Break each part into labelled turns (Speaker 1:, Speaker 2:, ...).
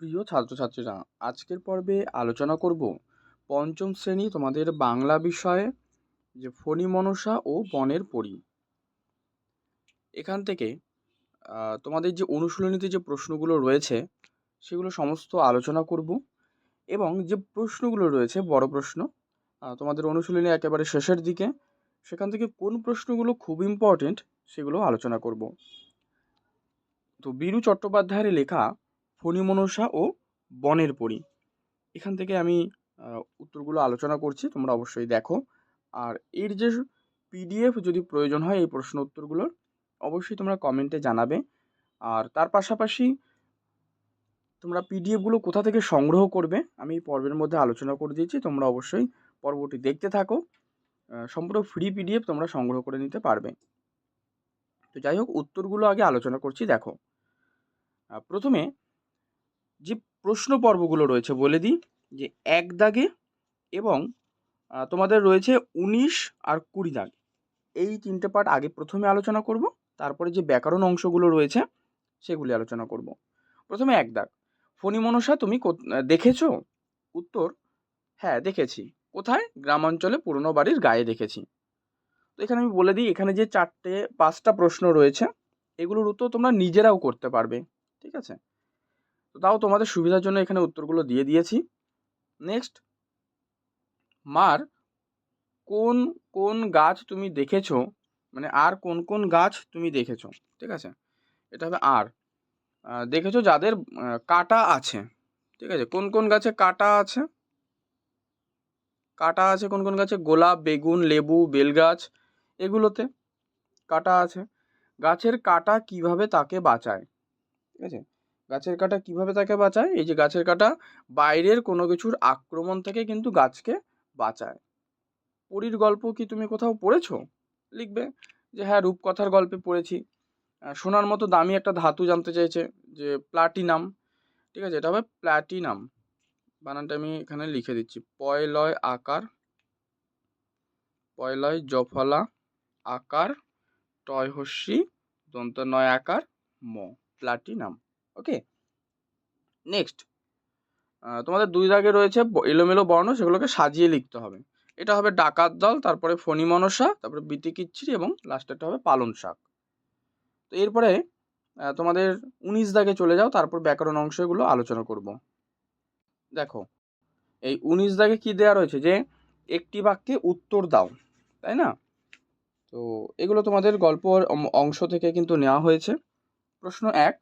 Speaker 1: প্রিয় ছাত্রছাত্রীরা, আজকের পর্বে আলোচনা করব পঞ্চম শ্রেণি তোমাদের বাংলা বিষয়ে, যে ফণি মনসা ও বনের পরি। এখান থেকে তোমাদের যে অনুশীলনীতে যে প্রশ্নগুলো রয়েছে, সেগুলো সমস্ত আলোচনা করব এবং যে প্রশ্নগুলো রয়েছে, বড় প্রশ্ন তোমাদের অনুশীলনী একেবারে শেষের দিকে, সেখান থেকে কোন প্রশ্নগুলো খুব ইম্পর্টেন্ট সেগুলো আলোচনা করব। তো বীরু চট্টোপাধ্যায়ের লেখা ফণিমনসা ও বনের পরী। এখান থেকে আমি উত্তরগুলো আলোচনা করছি, তোমরা অবশ্যই দেখো। আর এর যে পিডিএফ যদি প্রয়োজন হয় এই প্রশ্ন উত্তরগুলোর, অবশ্যই তোমরা কমেন্টে জানাবে। আর তার পাশাপাশি তোমরা পিডিএফগুলো কোথা থেকে সংগ্রহ করবে, আমি পর্বের মধ্যে আলোচনা করে দিয়েছি, তোমরা অবশ্যই পর্বটি দেখতে থাকো। সম্পূর্ণ ফ্রি পিডিএফ তোমরা সংগ্রহ করে নিতে পারবে। তো যাই হোক, উত্তরগুলো আগে আলোচনা করছি, দেখো। প্রথমে যে প্রশ্ন পর্বগুলো রয়েছে, বলে দিই যে এক দাগে এবং তোমাদের রয়েছে উনিশ আর কুড়ি দাগ। এই তিনটে পার্ট আগে প্রথমে আলোচনা করব, তারপরে যে ব্যাকরণ অংশগুলো রয়েছে, সেগুলি আলোচনা করব। প্রথমে এক দাগ। ফণি মনসা, তুমি দেখেছ? উত্তর হ্যাঁ দেখেছি। কোথায়? গ্রামাঞ্চলে পুরনো বাড়ির গায়ে দেখেছি। তো এখানে আমি বলে দিই, এখানে যে চারটে, পাঁচটা প্রশ্ন রয়েছে, এগুলোর উত্তর তোমরা নিজেরাও করতে পারবে। ঠিক আছে? তাও তোমাদের সুবিধার জন্য এখানে উত্তরগুলো দিয়ে দিয়েছি। নেক্সট মার কোন কোন গাছ তুমি দেখেছ? মানে আর কোন কোন গাছ তুমি দেখেছ? ঠিক আছে? এটা হবে আর। দেখেছ যাদের কাঁটা আছে। ঠিক আছে? কোন কোন গাছে কাঁটা আছে? কাঁটা আছে কোন কোন গাছে? গোলাপ, বেগুন, লেবু, বেলগাছ এগুলোতে কাঁটা আছে। গাছের কাঁটা কীভাবে তাকে বাঁচায়? ঠিক আছে? গাছের কাটা কীভাবে তাকে বাঁচায়? এই যে গাছের কাটা বাইরের কোনো কিছুর আক্রমণ থেকে কিন্তু গাছকে বাঁচায়। পরীর গল্প কি তুমি কোথাও পড়েছো? লিখবে যে হ্যাঁ রূপকথার গল্পে পড়েছি। সোনার মতো দামি একটা ধাতু জানতে চাইছে যে প্লাটিনাম। ঠিক আছে, এটা হবে প্ল্যাটিনাম বানানটা আমি এখানে লিখে দিচ্ছি। পয়লয় আকার, পয়লয় জফলা আকার টয় হস্যি দন্ত নয় আকার, ম, প্লাটিনাম। ওকে নেক্সট তোমাদের দুই দাগে রয়েছে এলোমেলো বর্ণ, সেগুলোকে সাজিয়ে লিখতে হবে। এটা হবে ডাকাত দল, তারপরে ফণি মনসা, তারপরে বিতিকিচ্ছিরি এবং লাস্টেরটা হবে পালন শাক। তো এরপরে তোমাদের উনিশ দাগে চলে যাও, তারপর ব্যাকরণ অংশগুলো আলোচনা করব। দেখো, এই উনিশ দাগে কি দেওয়া রয়েছে? যে একটি বাক্যে উত্তর দাও, তাই না? তো এগুলো তোমাদের গল্পর অংশ থেকে কিন্তু নেওয়া হয়েছে। প্রশ্ন এক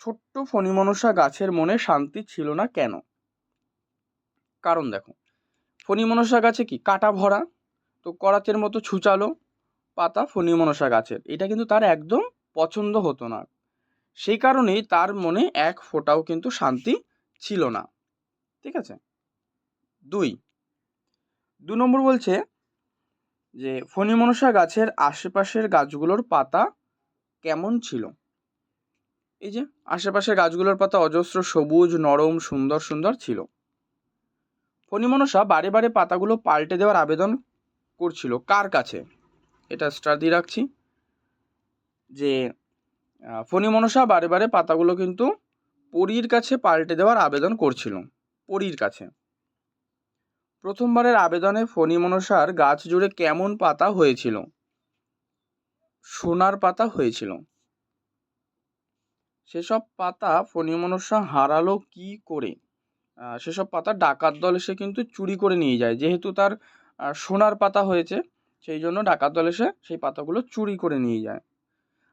Speaker 1: ছোট্ট ফণিমনসা গাছের মনে শান্তি ছিল না কেন? কারণ দেখো, ফণিমনসা গাছে কি? কাটা ভরা, তো করাতের মতো ছুচালো পাতা ফণিমনসা গাছের। এটা কিন্তু তার একদম পছন্দ হতো না। সেই কারণেই তার মনে এক ফোঁটাও কিন্তু শান্তি ছিল না। ঠিক আছে? দুই, দু নম্বর বলছে যে, ফণিমনসা গাছের আশেপাশের গাছগুলোর পাতা কেমন ছিল? এই যে আশেপাশের গাছগুলোর পাতা অজস্র সবুজ, নরম, সুন্দর সুন্দর ছিল। ফণিমনসা বারে বারে পাতাগুলো পাল্টে দেওয়ার আবেদন করছিল। কার কাছে? এটা স্টার দিয়ে রাখছি। যে ফণিমনসা বারে বারে পাতাগুলো কিন্তু পরীর কাছে পাল্টে দেওয়ার আবেদন করছিল। পরীর কাছে। প্রথমবারের আবেদনে ফণিমনসার গাছ জুড়ে কেমন পাতা হয়েছিল? সোনার পাতা হয়েছিল। সেসব পাতা ফণিমনসা হারালো কি করে? সেসব পাতা ডাকাত দল এসে কিন্তু চুরি করে নিয়ে যায়। যেহেতু তার সোনার পাতা হয়েছে, সেই জন্য ডাকাত দল এসে সেই পাতাগুলো চুরি করে নিয়ে যায়।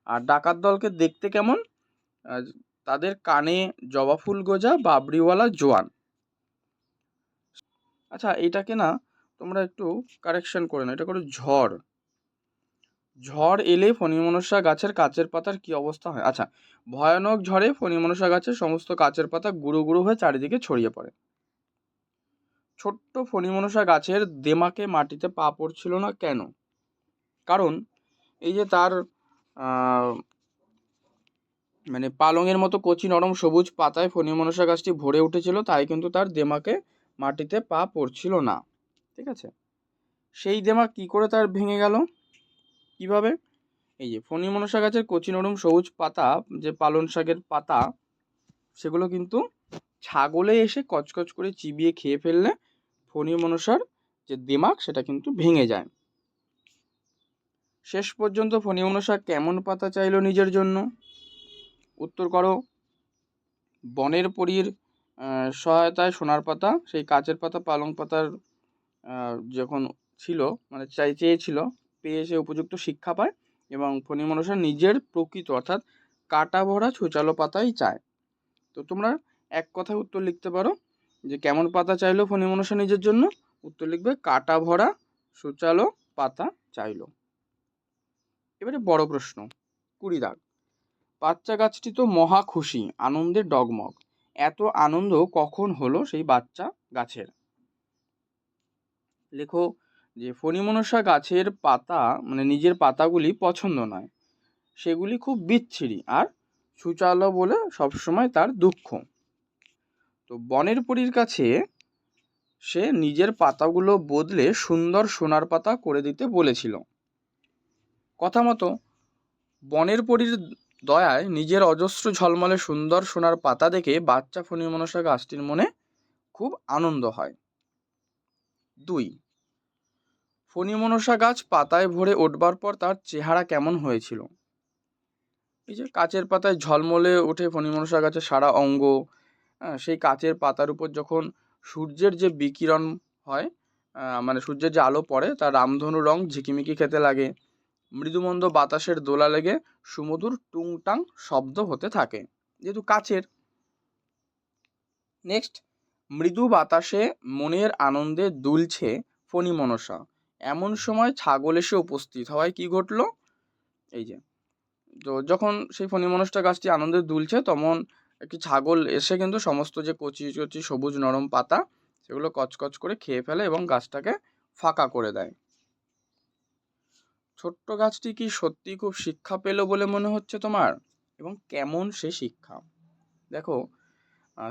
Speaker 1: আর ডাকাত দলকে দেখতে কেমন? তাদের কানে জবা ফুল গোজা, বাবরিওয়ালা জোয়ান। আচ্ছা এটাকে না তোমরা একটু কারেকশন করে নাও, এটা করো ঝড়। ঝড় এলে ফণিমনসা গাছের কাচের পাতার কি অবস্থা হয়? আচ্ছা ভয়ানক ঝড়ে ফণিমনসা গাছের সমস্ত কাচের পাতা গুঁড়ো গুঁড়ো হয়ে চারিদিকে ছড়িয়ে পড়ে। ছোট্ট ফণিমনসা গাছের দেমাকে মাটিতে পা পড়ছিল না কেন? কারণ এই যে তার মানে পালংয়ের মতো কচি নরম সবুজ পাতায় ফণিমনসা গাছটি ভরে উঠেছিল, তাই কিন্তু তার দেমাকে মাটিতে পা পড়ছিল না। ঠিক আছে? সেই দেমাক কি করে তার ভেঙে গেল? কীভাবে? এই যে ফণি মনসা গাছের কচি নরম সবুজ পাতা, যে পালন শাকের পাতা, সেগুলো কিন্তু ছাগলে এসে কচকচ করে চিবিয়ে খেয়ে ফেললে ফণি মনসার যে দিমাগ, সেটা কিন্তু ভেঙে যায়। শেষ পর্যন্ত ফণী মনসা কেমন পাতা চাইলো নিজের জন্য? উত্তর করো। বনের পরীর সহায়তায় সোনার পাতা, সেই কাচের পাতা, পালং পাতার যখন ছিল মানে চাই চেয়েছিল পেয়ে সে উপযুক্ত শিক্ষা পায় এবং ফণী মনসা নিজের প্রকৃত, অর্থাৎ কাটা ভরা ছুচালো পাতাই চায়। তো তোমরা এক কথায় উত্তর লিখতে পারো যে কেমন পাতা চাইলো ফণী মনসা নিজের জন্য? উত্তর লিখবে, কাটা ভরা সুচালো পাতা চাইলো। এবারে বড় প্রশ্ন, কুড়ি দাগ। বাচ্চা গাছটি তো মহা খুশি আনন্দে ডগমগ। এত আনন্দ কখন হলো সেই বাচ্চা গাছের? লেখো যে ফণিমনসা গাছের পাতা মানে নিজের পাতাগুলি পছন্দ নয়। সেগুলি খুব বিচ্ছিরি আর সুচালো বলে সবসময় তার দুঃখ। তো বনের পরীর কাছে সে নিজের পাতাগুলো বদলে সুন্দর সোনার পাতা করে দিতে বলেছিল। কথা মতো, বনের পরীর দয়ায় নিজের অজস্র ঝলমলে সুন্দর সোনার পাতা দেখে বাচ্চা ফণিমনসা গাছটির মনে খুব আনন্দ হয়। দুই ফণিমনসা গাছ পাতায় ভরে ওঠবার পর তার চেহারা কেমন হয়েছিল? এই যে কাচের পাতায় ঝলমলে ওঠে ফণিমনসা গাছের সারা অঙ্গ। হ্যাঁ, সেই কাচের পাতার উপর যখন সূর্যের যে বিকিরণ হয় মানে সূর্যের যে আলো পড়ে তার রামধনু রং ঝিকিমিকি খেতে লাগে। মৃদুমন্দ বাতাসের দোলা লেগে সুমধুর টুংটাং শব্দ হতে থাকে যেহেতু কাচের। নেক্সট মৃদু বাতাসে মনের আনন্দে দুলছে ফণি মনসা এমন সময় ছাগল এসে উপস্থিত হওয়ায় কি ঘটলো? এই যে, তো যখন সেই ফণি মনসটা গাছটি আনন্দে দুলছে, তখন একটি ছাগল এসে কিন্তু সমস্ত যে কচি কচি সবুজ নরম পাতা, সেগুলো কচকচ করে খেয়ে ফেলে এবং গাছটাকে ফাঁকা করে দেয়। ছোট্ট গাছটি কি সত্যি খুব শিক্ষা পেল বলে মনে হচ্ছে তোমার? এবং কেমন সে শিক্ষা? দেখো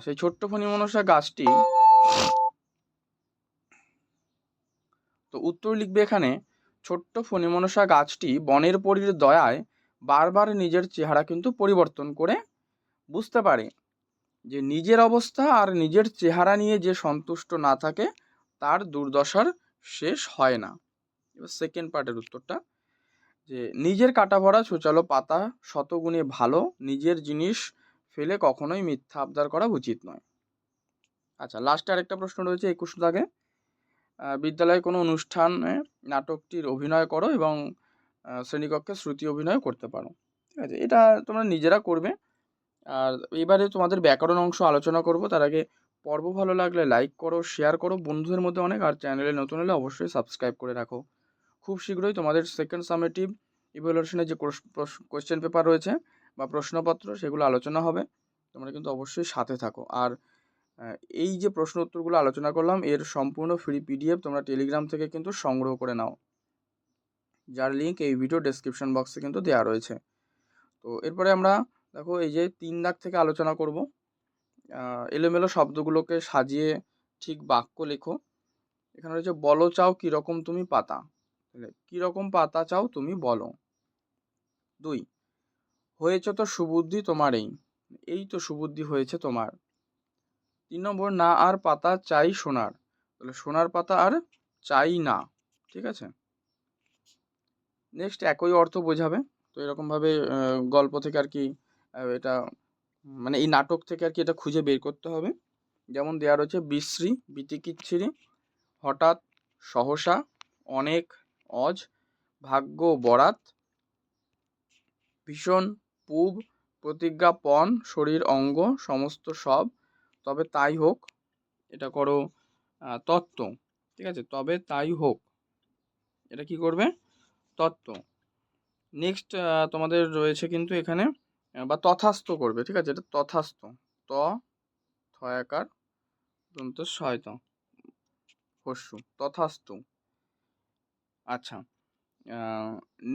Speaker 1: সেই ছোট্ট ফণিমনসা গাছটি তো উত্তর লিখবে এখানে, ছোট্ট ফণিমনসা গাছটি বনের পরীর দয়ায় বারবার নিজের চেহারা কিন্তু পরিবর্তন করে বুঝতে পারে। যে নিজের অবস্থা আর নিজের চেহারা নিয়ে যে সন্তুষ্ট না থাকে, তার দুর্দশার শেষ হয় না। এবার সেকেন্ড পার্টের উত্তরটা, যে নিজের কাটা ভরা ছুচালো পাতা শতগুণে ভালো, নিজের জিনিস ফেলে কখনোই মিথ্যা আবদার করা উচিত নয়। আচ্ছা লাস্টে আরেকটা প্রশ্ন রয়েছে একুশ দাগে। বিদ্যালয়ে কোনো অনুষ্ঠানে নাটকটির অভিনয় করো এবং শ্রেণীকক্ষে শ্রুতি অভিনয় করতে পারো। ঠিক আছে? এটা তোমরা নিজেরা করবে। আর এবারে তোমাদের ব্যাকরণ অংশ আলোচনা করব। তার আগে পর্ব ভালো লাগলে লাইক করো, শেয়ার করো। বন্ধুদের মধ্যে অনেক আর চ্যানেলে নতুন হলে অবশ্যই সাবস্ক্রাইব করে রাখো। খুব শীঘ্রই তোমাদের সেকেন্ড সামেটিভ ইভ্যালুয়েশনের যে কোশ্চেন পেপার রয়েছে বা প্রশ্নপত্র, সেগুলো আলোচনা হবে। তোমরা কিন্তু অবশ্যই সাথে থাকো। আর এই যে প্রশ্ন উত্তরগুলো আলোচনা করলাম, এর সম্পূর্ণ ফ্রি পিডিএফ তোমরা টেলিগ্রাম থেকে কিন্তু সংগ্রহ করে নাও। যার লিঙ্ক এই ভিডিও ডেসক্রিপশন বক্সে কিন্তু দেওয়া রয়েছে। তো এরপরে আমরা দেখো এই যে তিন দাগ থেকে আলোচনা করব। এলোমেলো শব্দগুলোকে সাজিয়ে ঠিক বাক্য লেখো। এখানে রয়েছে, বলো চাও কীরকম তুমি পাতা? কীরকম পাতা চাও তুমি বলো। দুই, হয়েছে তো সুবুদ্ধি তোমার এই তো সুবুদ্ধি হয়েছে তোমার। তিন নম্বর, না আর পাতা চাই সোনার। তাহলে সোনার পাতা আর চাই না, ঠিক আছে? নেক্সট একই অর্থ বোঝাবে। তো এরকমভাবে গল্প থেকে আর কি এটা মানে এই নাটক থেকে আর কি এটা খুঁজে বের করতে হবে। যেমন দেওয়া রয়েছে, বিশ্রী, বিতিকিচ্ছিরি, হঠাৎ, সহসা, অনেক, অজ, ভাগ্য, বরাত, ভীষণ, পূব, প্রতিজ্ঞাপন, শরীর, অঙ্গ, সমস্ত সব তবে তাই হোক, এটা করো তত্ত্ব, ঠিক আছে? তবে তাই হোক, এটা কি করবে? তত্ত্ব। নেক্সট তোমাদের রয়েছে কিন্তু এখানে বা তথাস্থ করবে, ঠিক আছে? এটা তথাস্থ। ত, থয়াকার, দন্ত শয়ত হস্যু তথাস্তু আচ্ছা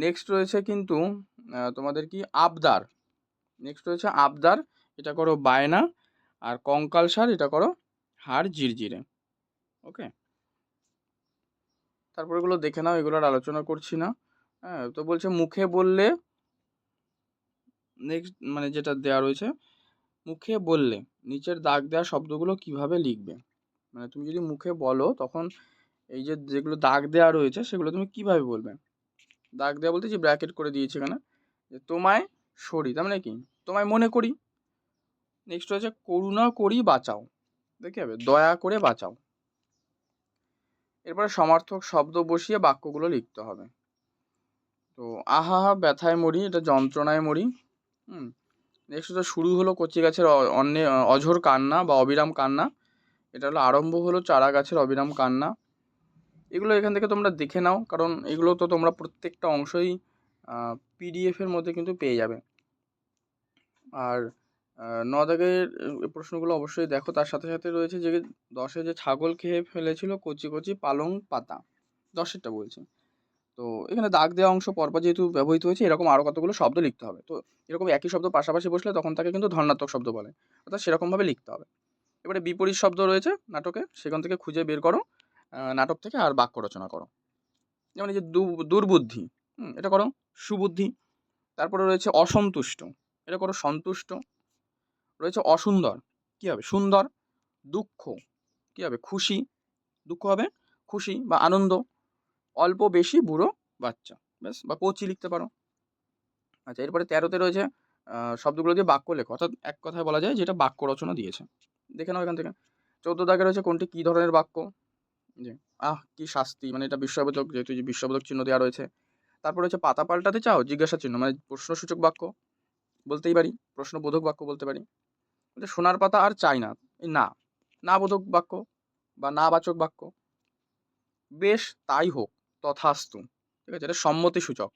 Speaker 1: নেক্সট রয়েছে কিন্তু তোমাদের কি? আবদার। নেক্সট রয়েছে আবদার, এটা করো বায়না আর কঙ্কাল সার এটা করো হাড় জিরজিরে, ওকে? তারপর এগুলো দেখে নাও, এগুলোর আলোচনা করছি না। হ্যাঁ তো বলছে মুখে বললে নেক্সট মানে যেটা দেওয়া রয়েছে, মুখে বললে, নিচের দাগ দেওয়া শব্দগুলো কীভাবে লিখবে? মানে তুমি যদি মুখে বলো, তখন এই যে যেগুলো দাগ দেওয়া রয়েছে, সেগুলো তুমি কীভাবে বলবে? দাগ দেওয়া বলতে যে ব্র্যাকেট করে দিয়েছে এখানে, যে তোমায় সরি, তার মানে কি? তোমায় মনে করি। নেক্সট হচ্ছে করুণা করি বাঁচাও। দেখতে হবে দয়া করে বাঁচাও। এরপরে সমার্থক শব্দ বসিয়ে বাক্যগুলো লিখতে হবে। তো, আহা হা, ব্যথায় মরি, এটা যন্ত্রণায় মরি। হুম? নেক্সট হচ্ছে শুরু হলো কচি গাছের অন্যে অঝোর কান্না বা অবিরাম কান্না। এটা হলো আরম্ভ হলো চারা গাছের অবিরাম কান্না। এগুলো এখান থেকে তোমরা দেখে নাও, কারণ এগুলো তো তোমরা প্রত্যেকটা অংশই পিডিএফের মধ্যে কিন্তু পেয়ে যাবে। আর ন দাগের প্রশ্নগুলো অবশ্যই দেখো। তার সাথে সাথে রয়েছে যে, দশে যে ছাগল খেয়ে ফেলেছিল কচি কচি পালং পাতা, দশেরটা বলছি। তো এখানে দাগ দেওয়া অংশ পরপর যেহেতু ব্যবহৃত হয়েছে, এরকম আরও কতগুলো শব্দ লিখতে হবে। তো এরকম একই শব্দ পাশাপাশি বসলে তখন তাকে কিন্তু ধর্নাত্মক শব্দ বলে, অর্থাৎ সেরকমভাবে লিখতে হবে। এবারে বিপরীত শব্দ রয়েছে নাটকে, সেখান থেকে খুঁজে বের করো। নাটক থেকে আর বাক্য রচনা করো। যেমন এই যে দুর্বুদ্ধি এটা করো, সুবুদ্ধি। তারপরে রয়েছে অসন্তুষ্ট, এটা করো সন্তুষ্ট। রয়েছে অসুন্দর। কী হবে? সুন্দর, দুঃখ। কী হবে? খুশি। দুঃখ হবে? খুশি বা আনন্দ। অল্প বেশি বুড়ো বাচ্চা। ব্যাস, বা কচি লিখতে পারো। আচ্ছা এরপরে তেরোতে রয়েছে শব্দগুলো দিয়ে বাক্য লেখো। অর্থাৎ এক কথায় বলা যায় যেটা বাক্য রচনা দিয়েছে। দেখে নাও এখান থেকে। চৌদ্দ দাগে রয়েছে কোনটি? কী ধরনের বাক্য? যে, আহ, কি শাস্তি। মানে এটা বিশ্ববোধক যেহেতু যে বিশ্ববোধক চিহ্ন দেওয়া রয়েছে। তারপর রয়েছে, পাতা পাল্টাতে চাও? জিজ্ঞাসা চিহ্ন। মানে প্রশ্নসূচক বাক্য। বলতেই পারি, প্রশ্নবোধক বাক্য বলতে পারি। সোনার পাতা আর চাই না। না না বোধক বাক্য বা না বাচক বাক্য। বেশ তাই হোক, তথাস্তু, ঠিক আছে? এটা সম্মতি সূচক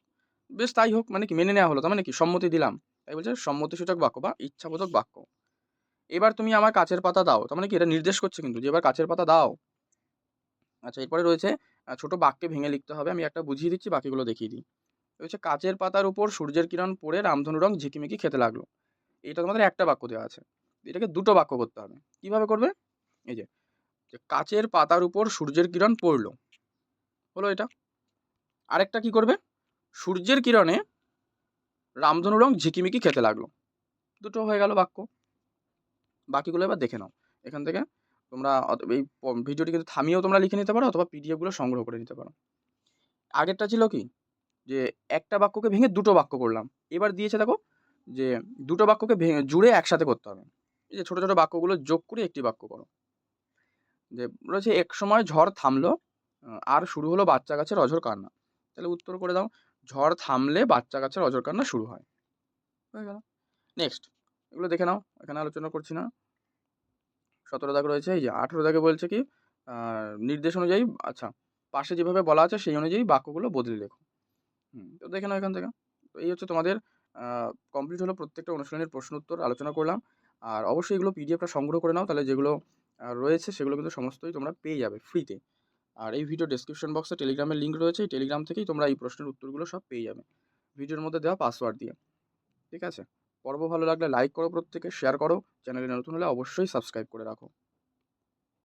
Speaker 1: বেশ তাই হোক মানে কি, মেনে নেওয়া হলো, তার মানে কি, সম্মতি দিলাম। তাই বলছে সম্মতি সূচক বাক্য বা ইচ্ছাবোধক বাক্য। এবার তুমি আমার কাছের পাতা দাও, তার মানে কি, এটা নির্দেশ করছে কিন্তু যে এবার কাছের পাতা দাও। আচ্ছা এরপরে রয়েছে ছোট বাক্যে ভেঙে লিখতে হবে, আমি একটা বুঝিয়ে দিচ্ছি, বাকিগুলো দেখিয়ে দিই। রয়েছে, কাচের পাতার উপর সূর্যের কিরণ পড়ে রামধনু রং ঝিকিমিকি খেতে লাগল। এটা তোমাদের একটা বাক্য দেওয়া আছে। এটাকে দুটো বাক্য করতে হবে। কীভাবে করবে? এই যে কাচের পাতার উপর সূর্যের কিরণ পড়ল। হলো এটা। আরেকটা কি করবে? সূর্যের কিরণে রামধনু রং ঝিকিমিকি খেতে লাগল। দুটো হয়ে গেল বাক্য। বাকিগুলো এবার দেখে নাও। এখান থেকে তোমরা এই ভিডিওটি কিন্তু থামিয়েও তোমরা লিখে নিতে পারো অথবা পিডিএফগুলো সংগ্রহ করে নিতে পারো। আগেরটা ছিল কি? যে একটা বাক্যকে ভেঙে দুটো বাক্য করলাম। এবার দিয়েছে দেখো যে দুটো বাক্যকে ভেঙে জুড়ে একসাথে করতে হবে। এই যে ছোটো ছোটো বাক্যগুলো যোগ করে একটি বাক্য করো। যে রয়েছে এক সময় ঝড় থামলো আর শুরু হলো বাচ্চা গাছের অঝর কান্না। তাহলে উত্তর করে দাও, ঝড় থামলে বাচ্চা গাছের অঝর কান্না শুরু হয়। হয়ে গেল। নেক্সট এগুলো দেখে নাও, এখানে আলোচনা করছি না। সতেরো দাগ রয়েছে, এই যে আঠেরো দাগে বলছে কি নির্দেশ অনুযায়ী আচ্ছা পাশে যেভাবে বলা আছে সেই অনুযায়ী বাক্যগুলো বদলে লেখো। তো দেখে নাও এখান থেকে। তো এই হচ্ছে তোমাদের কমপ্লিট হলো প্রত্যেকটা অনুশীলনের প্রশ্ন উত্তর, আলোচনা করলাম। আর অবশ্যই এগুলো পিডিএফটা সংগ্রহ করে নাও, তাহলে যেগুলো রয়েছে সেগুলো কিন্তু সমস্তই তোমরা পেয়ে যাবে ফ্রিতে আর এই ভিডিও ডেসক্রিপশন বক্সে টেলিগ্রামের লিঙ্ক রয়েছে, এই টেলিগ্রাম থেকেই তোমরা এই প্রশ্নের উত্তরগুলো সব পেয়ে যাবে। ভিডিওর মধ্যে দেওয়া পাসওয়ার্ড দিয়ে। ঠিক আছে? পর্ব ভালো লাগলে লাইক করো প্রত্যেকে শেয়ার করো। চ্যানেলে নতুন হলে অবশ্যই সাবস্ক্রাইব করে রাখো।